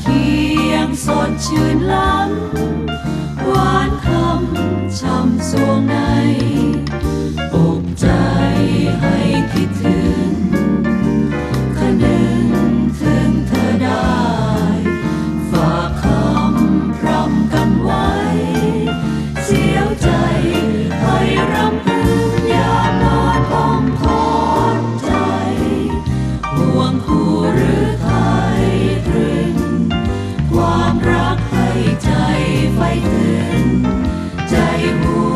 เคียงสดชื่นล้ำหวานคำช่ำสวงน้ำ ใจไฟตื่นใจหัว